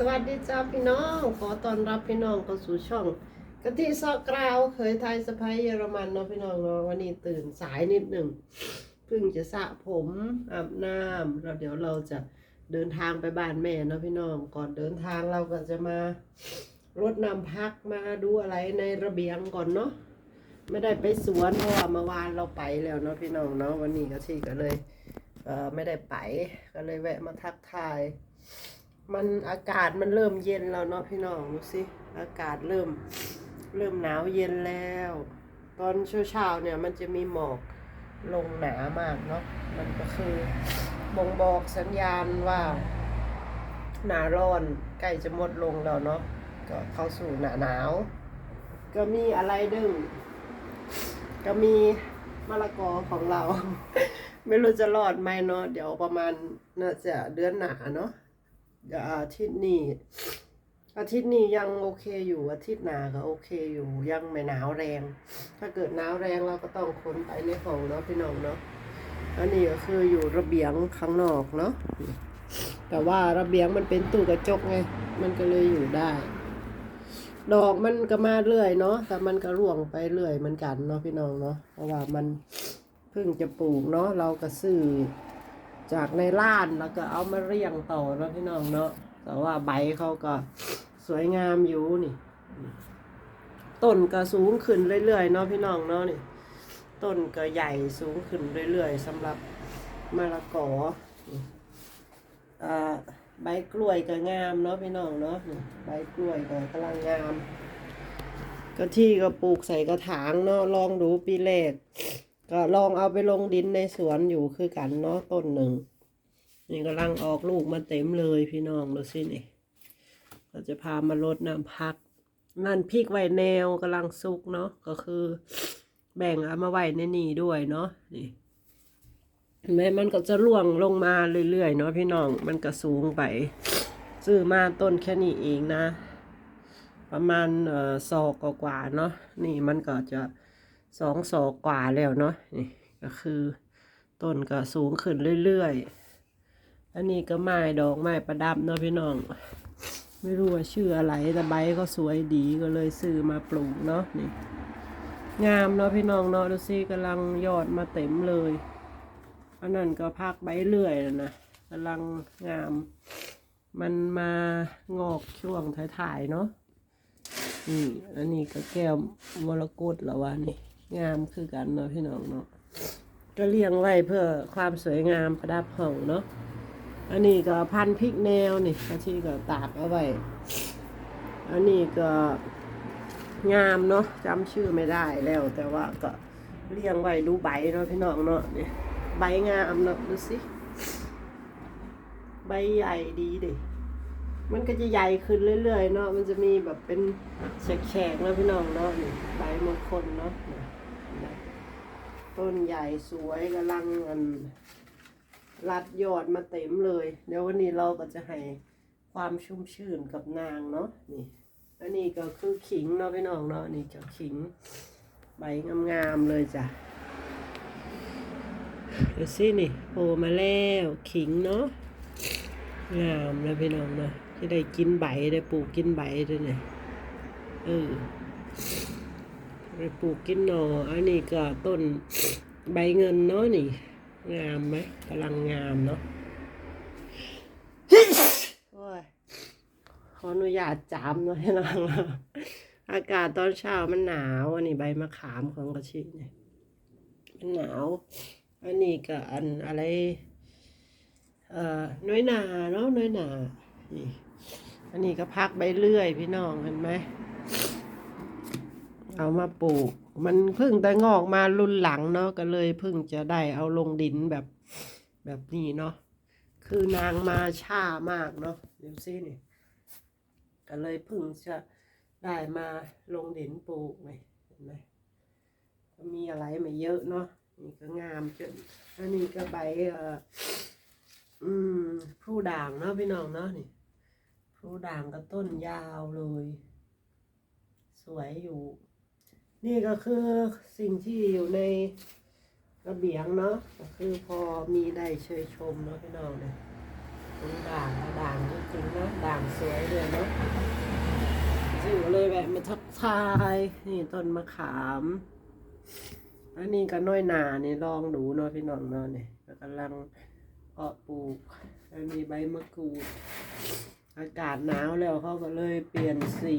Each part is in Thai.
สวัสดีจ้าพี่น้อง ขอต้อนรับพี่น้องเข้าสู่ช่องกะทิซอกกราวเคยไทยสะพายเยอรมันเนาะพี่น้องเนาะวันนี้ตื่นสายนิดหนึ่งเพิ่งจะสระผมอาบน้ำแล้วเดี๋ยวเราจะเดินทางไปบ้านแม่เนาะพี่น้องก่อนเดินทางเราก็จะมารดน้ำพักมาดูอะไรในระเบียงก่อนเนาะไม่ได้ไปสวนเพราะว่าเมื่อวานเราไปแล้วเนาะพี่น้องเนาะวันนี้ก็ที่ก็เลยเออไม่ได้ไปก็เลยแวะมาทักทาย มันอากาศมันเริ่มเย็นแล้วเนาะพี่น้องดูสิอากาศเริ่มเริ่มหนาวเย็นแล้ว ตอนเช้าๆเนี่ยมันจะมีหมอกลงหนามากเนาะมันก็คือบ่งบอกสัญญาณว่าหนาร้อนใกล้จะหมดลงแล้วเนาะก็เข้าสู่หนาหนาว ก็มีอะไรดึงก็มีมะละกอของเรา ไม่รู้จะรอดไหมเนาะเดี๋ยวประมาณน่าจะเดือนหนาเนาะ อาทิตย์นี้อาทิตย์นี้ยังโอเคอยู่อาทิตย์หนาก็โอเคอยู่ยังไม่หนาวแรง ถ้าเกิดหนาวแรงเราก็ต้องขนไปในห้องเนาะพี่น้องเนาะอันนี้ก็คืออยู่ระเบียงข้างนอกเนาะแต่ว่าระเบียงมันเป็นตู้กระจกไงมันก็เลยอยู่ได้ ดอกมันก็มาเรื่อยเนาะแต่มันก็ร่วงไปเรื่อยเหมือนกันเนาะพี่น้องเนาะเพราะว่ามันเพิ่งจะปลูกเนาะเราก็ซื้อ จากในร้านแล้วก็เอามาเรียงต่อเนาะพี่น้องเนาะแต่ว่าใบเขาก็สวยงามอยู่นี่ต้นก็สูงขึ้นเรื่อยๆเนาะพี่น้องเนาะนี่ต้นก็ใหญ่สูงขึ้นเรื่อยๆสำหรับมะละกออ่าใบกล้วยก็งามเนาะพี่น้องเนาะนี่ใบกล้วยก็กำลังงาม ก็ที่ก็ปลูกใส่กระถางเนาะลองดูปีแรก ก็ลองเอาไปลงดินในสวนอยู่คือกันเนาะต้นหนึ่ง นี่กำลังออกลูกมาเต็มเลยพี่น้องดูสินี่เราจะพามาลดน้ำพัก นั่นพริกไว้แนวกำลังสุกเนาะก็คือ แบ่งเอามาไว้ในนี่ด้วยเนาะนี่เห็นไหมมันก็จะร่วงลงมาเรื่อยๆเนาะพี่น้องมันก็สูงไปซื้อมาต้นแค่นี้เองนะ ประมาณเอ่อศอกกว่าๆเนาะนี่มันก็จะ สองศอกกว่าแล้วเนาะนี่ก็คือต้นก็สูงขึ้นเรื่อยๆ อันนี้ก็ไม้ดอกไม้ประดับเนาะพี่น้อง ไม่รู้ว่าชื่ออะไรแต่ใบก็สวยดีก็เลยซื้อมาปลูกเนาะนี่ งามเนาะพี่น้องเนาะดูสิกำลังยอดมาเต็มเลยอันนั้นก็พักใบเลื่อยนะกำลังงาม มันมางอกช่วงท้ายๆเนาะนี่อันนี้ก็แก้วมรกตแล้ววะนี่ งามคือกันเนาะพี่น้องเนาะก็เลี้ยงไว้เพื่อความสวยงามประดับห้องเนาะอันนี้ก็พันพริกแนวนี่อาชีก็ตากเอาไว้ อันนี้ก็งามเนาะจำชื่อไม่ได้แล้ว แต่ว่าก็เลี้ยงไว้ดูใบเนาะพี่น้องเนาะนี่ใบงามเนาะดูสิใบใหญ่ดีดิมันก็จะใหญ่ขึ้นเรื่อยๆเนาะมันจะมีแบบเป็นแฉกๆแล้วพี่น้องเนาะใบมงคลเนาะ ต้นใหญ่สวยกำลังอันรัดยอดมาเต็มเลย เดี๋ยววันนี้เราก็จะให้ความชุ่มชื่นกับนางเนาะนี่ อันนี้ก็คือขิงเนาะพี่น้องเนาะนี่จะขิงใบงามๆเลยจ้ะเดี๋ยวสินี่โผล่มาแล้วขิงเนาะงามนะพี่น้องนะที่ได้กินใบได้ปลูกกินใบด้วยเนี่ยเออ ได้ปลูกกินหนออันนี้ก็ต้นใบเงินเนาะนี่ งามไหมกำลังงามเนาะโอ้ยขออนุญาตจามหน่อยนะอากาศตอนเช้ามันหนาวอันนี้ใบมะขามของกระชิเนี่ยมันหนาว อันนี้ก็อันอะไร เอ่อน้อยหนาเนาะน้อยหนานี่อันนี้ก็พักใบเลื่อยพี่น้องเห็นไหม เอามาปลูก มันเพิ่งแต่งอกมารุ่นหลังเนาะก็เลยเพิ่งจะได้เอาลงดินแบบแบบนี้เนาะคือนางมาช้ามากเนาะเดี๋ยวซินี่ก็เลยเพิ่งจะได้มาลงดินปลูกไงเห็นไหมมีอะไรไม่เยอะเนาะนี่ก็งามจนอันนี้ก็ใบเอ่ออืมพลูด่างเนาะพี่น้องเนาะนี่พลูด่างก็ต้นยาวเลย สวยอยู่ นี่ก็คือสิ่งที่อยู่ในระเบียงเนาะก็คือพอมีได้เชยชมเนาะพี่น้องเนี่ยด่างด่างจริงๆนะด่างสวยเลยเนาะจิ๋วเลยแวะมาทักทายนี่ต้นมะขามอันนี้ก็น้อยหนานี่ลองดูเนาะพี่น้องเนาะเนี่ก็กำลังเพาะปลูกแล้วมีใบมะกรูดอากาศหนาวแล้วเขาก็เลยเปลี่ยนสี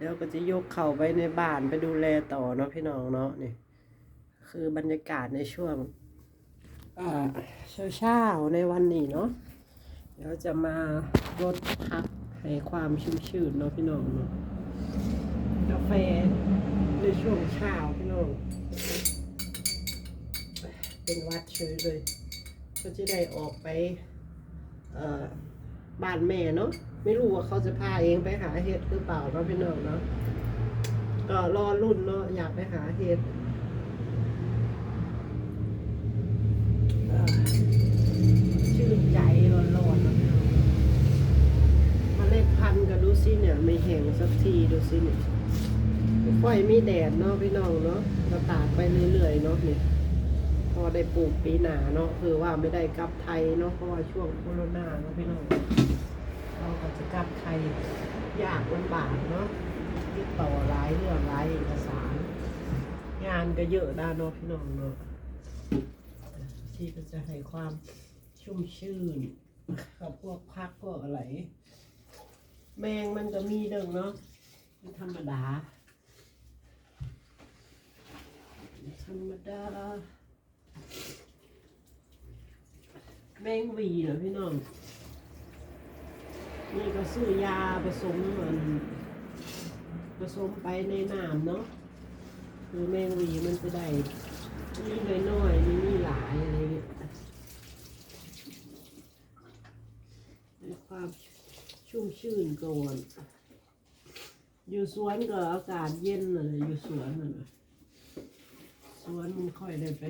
เดี๋ยวก็จะยกเข่าไปในบ้านไปดูแลต่อเนาะพี่น้องเนาะนี่คือบรรยากาศในช่วงเช้าเช้าในวันนี้เนาะเดี๋ยวจะมารดพักให้ความชุ่มชื่นเนาะพี่น้องเนาะกาแฟในช่วงเช้าพี่น้องเป็นวัดเฉยเลยก็จะได้ออกไป เอ่อ บ้านแม่เนาะไม่รู้ว่าเขาจะพาเองไปหาเห็ดหรือเปล่าเนาะพี่น้องเนาะก็รอรุ่นเนาะอยากไปหาเห็ดชื่นใจร้อนๆเนาะพี่น้องมาเล็ดพันกับดูสิเนี่ย ไม่แห้งสักทีดูสิเนี่ยค่อยมีแดดเนาะพี่น้องเนาะเราตากไปเรื่อยๆเนาะเนี่ย อได้ปลูกปีหนาเนาะคือว่าไม่ได้กลับไทยเนาะเพราะว่าช่วงโควิดเนาะพี่น้องเราก็จะกลับไทยยากลำบากเนาะติดต่อหลายเรื่องหลายเอกสาร งานก็เยอะด้านเนาะพี่น้องเนาะที่ก็จะให้ความชุ่มชื่นกับพวกพักพวกอะไร แมงมันก็มีเดิงเนาะธรรมดาธรรมดา แมงวีเหรอพี่น้อง นี่ก็ซื้อยาผสมมันผสมไปในน้ำเนาะคือแมงวีมันจะได้มีน้อยๆมีมีหลายอะไรเงี้ยความชุ่มชื่นก่อนอยู่สวนก็อากาศเย็นเลยอยู่สวนน่ะนะสวนมันค่อยได้ไป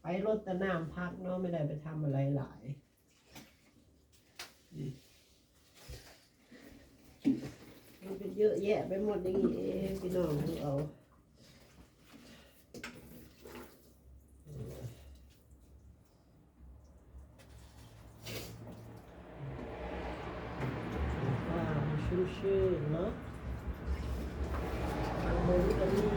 ไปรดแต่น้ำพักเนาะไม่ได้ไปทำอะไรหลายมันเป็นเยอะแยะไปหมดอย่างนี้เองพี่น้องดูเอาชุ่มชื่นเนาะทางบนก็มี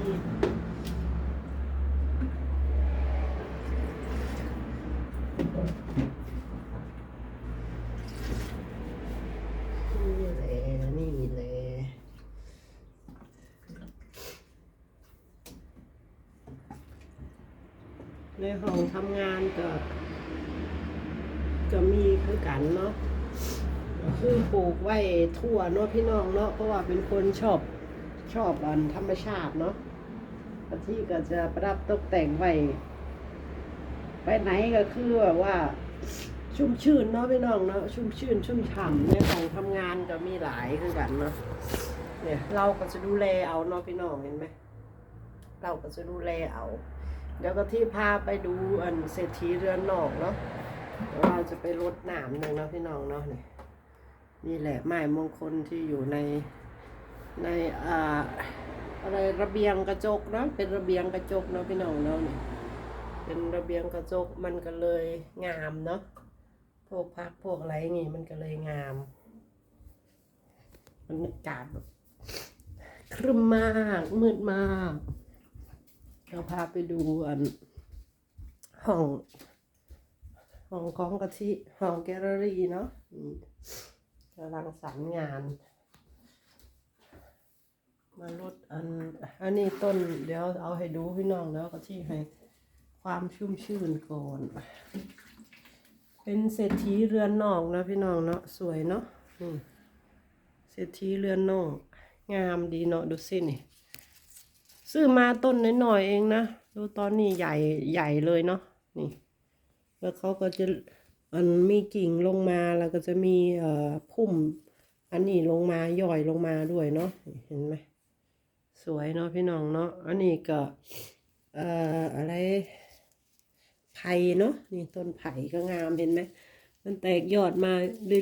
นี่แหละนี่แหละใน ห้องทำงานก็ ก็มีคือกันเนาะคือปลูกไว้ทั่วเนาะพี่น้องเนาะเพราะว่าเป็นคนชอบชอบอันธรรมชาติเนาะที่ก็จะประดับตกแต่งไว้ไปไหนก็คือแบบว่า ชุ่มชื่นเนาะพี่น้องเนาะชุ่มชื่น ชุ่มฉ่ำในของทำงานก็มีหลายคือกันเนาะเนี่ย เราก็จะดูแลเอาเนาะพี่น้องเห็นไหมเราก็จะดูแลเอา เดี๋ยวก็ที่พาไปดูอันเศรษฐีเรือนนอกเนาะเราจะไปรดน้ำหนึ่งเนาะพี่น้องเนาะนี่นี่แหละไม้มงคลที่อยู่ในในอ่าอะไรระเบียงกระจกเนาะเป็นระเบียงกระจกเนาะพี่น้องเนาะนี่เป็นระเบียงกระจกมันก็เลยงามเนาะพวกพักพวกอะไรอย่างงี้มันก็เลยงามบรรยากาศแบบครึมมากมืดมาก เราพาไปดูห้องห้องของกะทิห้องแกลเลอรี่เนาะกำลังสรรงาน มาลดอัน อันนี้ต้น เดี๋ยวเอาให้ดูพี่น้องแล้วกะทิให้ความชุ่มชื่นก่อน เป็นเศรษฐีเรือนนอกนะพี่น้องเนาะสวยเนาะเศรษฐีเรือนนอก งามดีเนาะดูสินี่ ซื้อมาต้นน้อยๆเองนะดูตอนนี้ใหญ่ใหญ่เลยเนาะนี่ แล้วเขาก็จะมันมีกิ่งลงมาแล้วก็จะมีเอ่อพุ่ม อันนี้ลงมาย่อยลงมาด้วยเนาะเห็นไหมสวยเนาะพี่น้องเนาะอันนี้ก็เอ่ออะไรไผ่เนาะนี่ต้นไผ่ก็งามเห็นไหมมันแตกยอดมา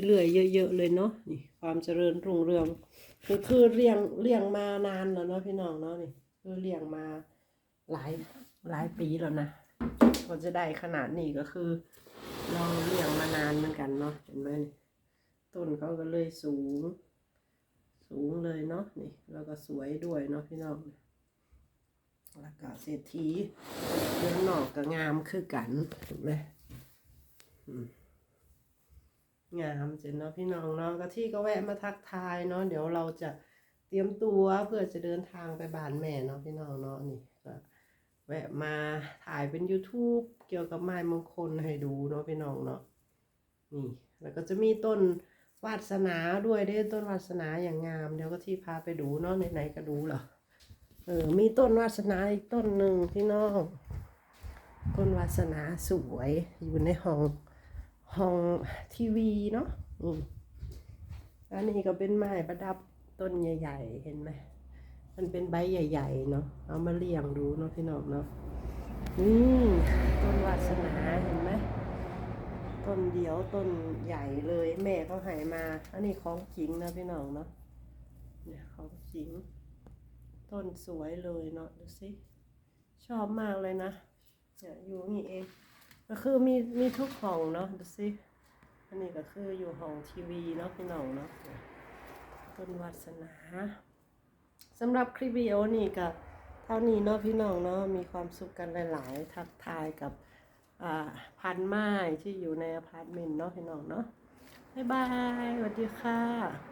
เรื่อยๆเยอะๆเลยเนาะนี่ความเจริญรุ่งเรืองก็คือเลี้ยงเลี้ยงมานานแล้วเนาะพี่น้องเนาะนี่ คือเลี้ยงมาหลายหลายปีแล้วนะก็จะได้ขนาดนี้ก็คือ เราเลี้ยงมานานเหมือนกันเนาะเห็นไหมต้นเขาก็เลยสูง สูงเลยเนาะนี่แล้วก็สวยด้วยเนาะพี่น้องแล้วก็เศรษฐีเรื่องนอกก็งามคือกันเห็นไหมอืมงามเจนเนาะพี่น้องเนาะก็ที่ก็แวะมาทักทายเนาะเดี๋ยวเราจะ เตรียมตัวเพื่อจะเดินทางไปบ้านแม่เนาะพี่น้องเนาะนี่ก็แวะมาถ่ายเป็น YouTube เกี่ยวกับไม้มงคลให้ดูเนาะพี่น้องเนาะนี่แล้วก็จะมีต้นวาสนาด้วยได้ต้นวาสนาอย่างงามเดี๋ยวก็ที่พาไปดูเนาะไหนๆก็ดูเหรอเออมีต้นวาสนาอีกต้นหนึ่งพี่น้องต้นวาสนาสวยอยู่ในห้องห้องทีวีเนาะอืมอันนี้ก็เป็นไม้ประดับ ต้นใหญ่ ๆ เห็นไหมมันเป็นใบใหญ่ ๆ เนาะเอามาเรียงดูเนาะพี่น้องเนาะนี่ต้นวาสนาเห็นไหมต้นเดียวต้นใหญ่เลยแม่เขาหายมา อันนี้ของจริงนะพี่น้องเนาะเนี่ยของจริง ต้นสวยเลยเนาะดูสิชอบมากเลยนะเนี่ยอยู่นี่เอง ก็คือมีมีทุกห้องเนาะดูสิอันนี้ก็คืออยู่ห้องทีวีเนาะพี่น้องเนาะ ต้นวาสนาสำหรับคลิปวิดีโอนี้ก็เท่านี้เนาะพี่น้องเนาะมีความสุขกันหลาย ๆ ทักทายกับพันไม้ที่อยู่ในอพาร์ตเมนต์เนาะพี่น้องเนาะบ๊ายบายสวัสดีค่ะ